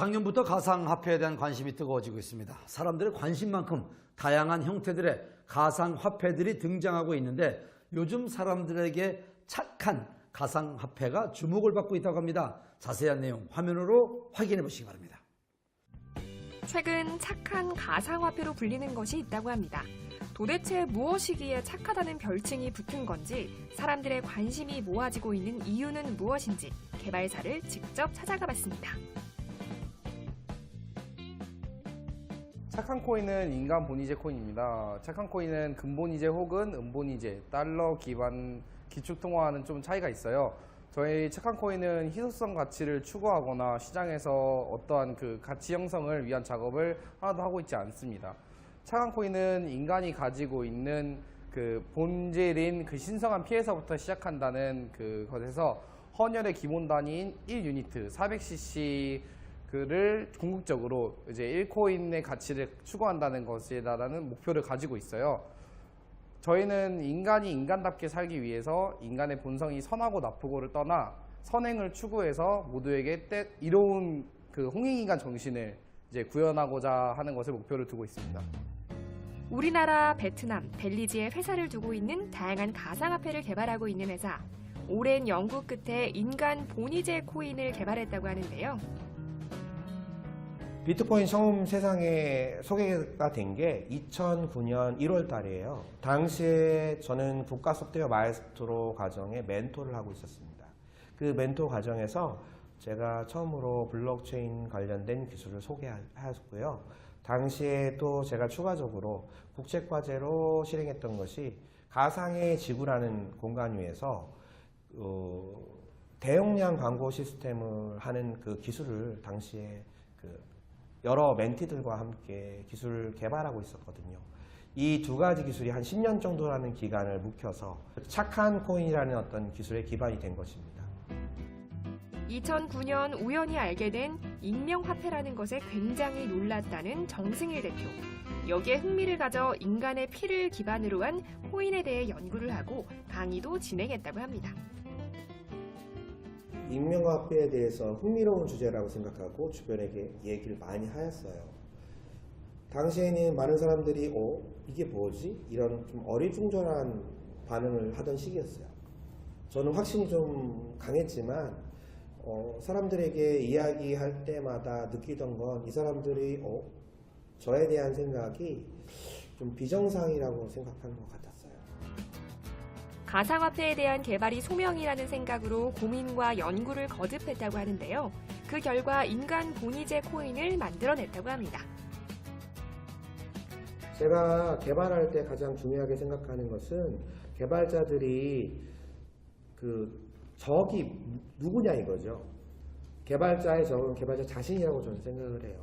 작년부터 가상화폐에 대한 관심이 뜨거워지고 있습니다. 사람들의 관심만큼 다양한 형태들의 가상화폐들이 등장하고 있는데 요즘 사람들에게 착한 가상화폐가 주목을 받고 있다고 합니다. 자세한 내용 화면으로 확인해 보시기 바랍니다. 최근 착한 가상화폐로 불리는 것이 있다고 합니다. 도대체 무엇이기에 착하다는 별칭이 붙은 건지, 사람들의 관심이 모아지고 있는 이유는 무엇인지 개발사를 직접 찾아가 봤습니다. 착한 코인은 인간 본위제 코인입니다. 착한 코인은 근본 이제 혹은 음본 이제, 달러 기반 기축통화와는 좀 차이가 있어요. 저희 착한 코인은 희소성 가치를 추구하거나 시장에서 어떠한 그 가치 형성을 위한 작업을 하나도 하고 있지 않습니다. 착한 코인은 인간이 가지고 있는 그 본질인 그 신성한 피에서부터 시작한다는 그것에서 헌혈의 기본 단위인 1유니트 400cc 그를 궁극적으로 이제 1코인의 가치를 추구한다는 것이다라는 목표를 가지고 있어요. 저희는 인간이 인간답게 살기 위해서 인간의 본성이 선하고 나쁘고를 떠나 선행을 추구해서 모두에게 때 이로운 그 홍익인간 정신을 이제 구현하고자 하는 것을 목표를 두고 있습니다. 우리나라, 베트남, 벨리즈에 회사를 두고 있는 다양한 가상화폐를 개발하고 있는 회사. 오랜 연구 끝에 인간 본위제 코인을 개발했다고 하는데요. 비트코인 처음 세상에 소개가 된 게 2009년 1월 달이에요. 당시에 저는 국가 소프트웨어 마에스트로 과정에 멘토를 하고 있었습니다. 그 멘토 과정에서 제가 처음으로 블록체인 관련된 기술을 소개하였고요. 당시에 또 제가 추가적으로 국제과제로 실행했던 것이 가상의 지구라는 공간 위에서 어, 대용량 광고 시스템을 하는 그 기술을 당시에 그 여러 멘티들과 함께 기술을 개발하고 있었거든요. 이 두 가지 기술이 한 10년 정도라는 기간을 묵혀서 착한 코인이라는 어떤 기술의 기반이 된 것입니다. 2009년 우연히 알게 된 익명화폐라는 것에 굉장히 놀랐다는 정승일 대표. 여기에 흥미를 가져 인간의 피를 기반으로 한 코인에 대해 연구를 하고 강의도 진행했다고 합니다. 익명화폐에 대해서 흥미로운 주제라고 생각하고 주변에게 얘기를 많이 하였어요. 당시에는 많은 사람들이 어 이게 뭐지 이런 좀 어리둥절한 반응을 하던 시기였어요. 저는 확신이 좀 강했지만 어, 사람들에게 이야기할 때마다 느끼던 건 이 사람들이 어, 저에 대한 생각이 좀 비정상이라고 생각하는 것 같았어요. 가상화폐에 대한 개발이 소명이라는 생각으로 고민과 연구를 거듭했다고 하는데요. 그 결과 인간 본위제 코인을 만들어냈다고 합니다. 제가 개발할 때 가장 중요하게 생각하는 것은 개발자들이 그 적이 누구냐 이거죠. 개발자의 적은 개발자 자신이라고 저는 생각을 해요.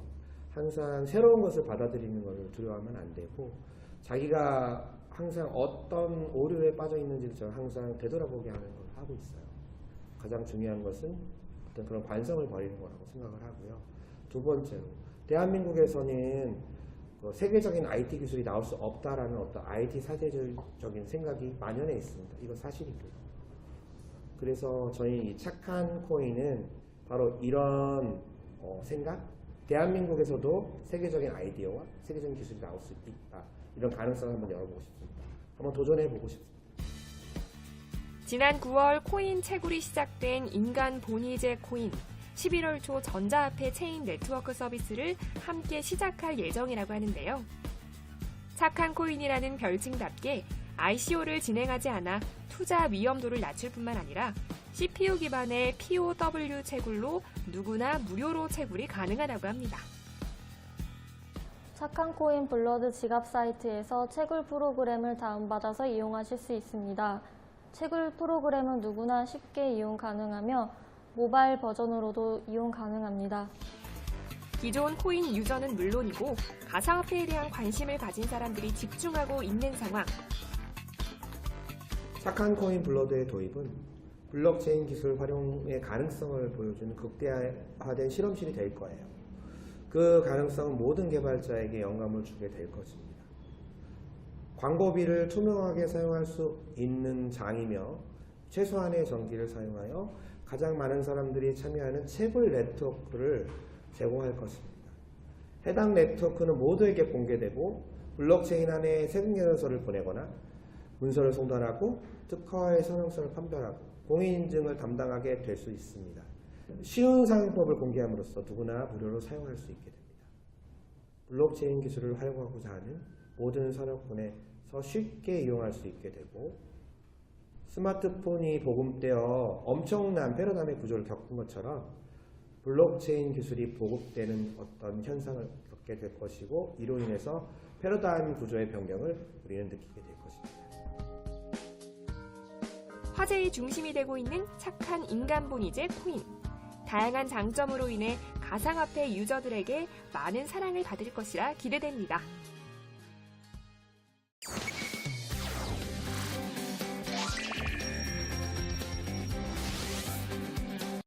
항상 새로운 것을 받아들이는 것을 두려워하면 안 되고 자기가 항상 어떤 오류에 빠져 있는지를 저는 항상 되돌아보게 하는 걸 하고 있어요. 가장 중요한 것은 어떤 그런 관성을 버리는 거라고 생각을 하고요. 두 번째로 대한민국에서는 그 세계적인 IT 기술이 나올 수 없다라는 어떤 IT 사제적인 생각이 만연해 있습니다. 이건 사실이고요. 그래서 저희 이 착한 코인은 바로 이런 어, 생각, 대한민국에서도 세계적인 아이디어와 세계적인 기술이 나올 수 있다. 이런 가능성을 한번 열어보고 싶습니다. 한번 도전해 보고 싶습니다. 지난 9월 코인 채굴이 시작된 인간 본위제 코인. 11월 초 전자화폐 체인 네트워크 서비스를 함께 시작할 예정이라고 하는데요. 착한 코인이라는 별칭답게 ICO를 진행하지 않아 투자 위험도를 낮출 뿐만 아니라 CPU 기반의 POW 채굴로 누구나 무료로 채굴이 가능하다고 합니다. 착한 코인 블러드 지갑 사이트에서 채굴 프로그램을 다운받아서 이용하실 수 있습니다. 채굴 프로그램은 누구나 쉽게 이용 가능하며 모바일 버전으로도 이용 가능합니다. 기존 코인 유저는 물론이고 가상화폐에 대한 관심을 가진 사람들이 집중하고 있는 상황. 착한 코인 블러드의 도입은 블록체인 기술 활용의 가능성을 보여주는 극대화된 실험실이 될 거예요. 그 가능성은 모든 개발자에게 영감을 주게 될 것입니다. 광고비를 투명하게 사용할 수 있는 장이며 최소한의 전기를 사용하여 가장 많은 사람들이 참여하는 채굴 네트워크를 제공할 것입니다. 해당 네트워크는 모두에게 공개되고 블록체인 안에 세금 계산서를 보내거나 문서를 송달하고 특허의 성형성을 판별하고 공인인증을 담당하게 될 수 있습니다. 쉬운 사용법을 공개함으로써 누구나 무료로 사용할 수 있게 됩니다. 블록체인 기술을 활용하고자 하는 모든 산업군에서 쉽게 이용할 수 있게 되고 스마트폰이 보급되어 엄청난 패러다임의 구조를 겪은 것처럼 블록체인 기술이 보급되는 어떤 현상을 겪게 될 것이고 이로 인해서 패러다임 구조의 변경을 우리는 느끼게 될 것입니다. 화제의 중심이 되고 있는 착한 인간 본 이제 코인. 다양한 장점으로 인해 가상화폐 유저들에게 많은 사랑을 받을 것이라 기대됩니다.